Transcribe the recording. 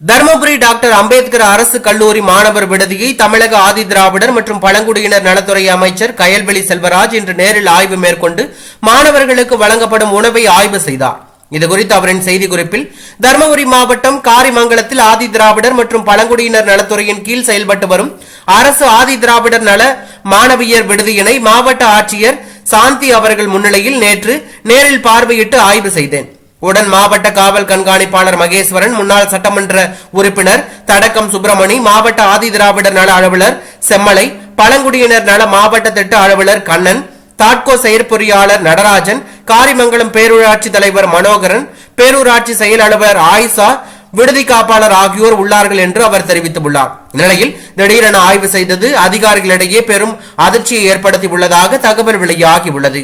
Dharmapuri doctor Ambedkar அரசு கல்லூரி மாணவர் விடுதியை தமிழக ஆதி திராவிடர் மற்றும் பழங்குடியினர் நலத்துறை அமைச்சர் கயல்வெளி செல்வராஜ் இன்று நேரில் ஆய்வு மேற்கொண்டு மாணவர்களுக்கு வழங்கப்படும் உணவை ஆய்வு செய்தார். இதுகுறித்து அவரின் செய்திக்குறிப்பில் தருமபுரி மாவட்டம் காரிமங்கலத்தில் ஆதி திராவிடர் மற்றும் பழங்குடியினர் நலத்துறையின் கீழ் செயல்பட்டு வரும் அரசு ஆதி திராவிடர் நல மாணவியர் விடுதியினை மாவட்ட ஆட்சியர் சாந்தி அவர்கள் முன்னிலையில் நேற்று நேரில் பார்வையிட்டு ஆய்வு செய்தேன். உடன் மாவட்ட காவல் கண்காணிப்பாளர் மகேஸ்வரன் முன்னாள் சட்டமன்ற உறுப்பினர் தடக்கம் சுப்பிரமணி மாவட்ட ஆதி திராவிடர் நல அலுவலர் செம்மலை பழங்குடியினர் நல மாவட்ட திட்ட அலுவலர் கண்ணன் தாட்கோ செயற்பொறியாளர் நடராஜன் காரிமங்கலம் பேரூராட்சி தலைவர் மனோகரன் பேரூராட்சி செயல் அலுவலர் ஆயிஷா விடுதி காப்பாளர் ஆகியோர் உள்ளார்கள் என்று அவர் தெரிவித்துள்ளார். இந்நிலையில் திடீரென ஆய்வு செய்தது அதிகாரிகளிடையே பெரும் அதிர்ச்சியை ஏற்படுத்தி உள்ளதாக தகவல் வெளியாகியுள்ளது.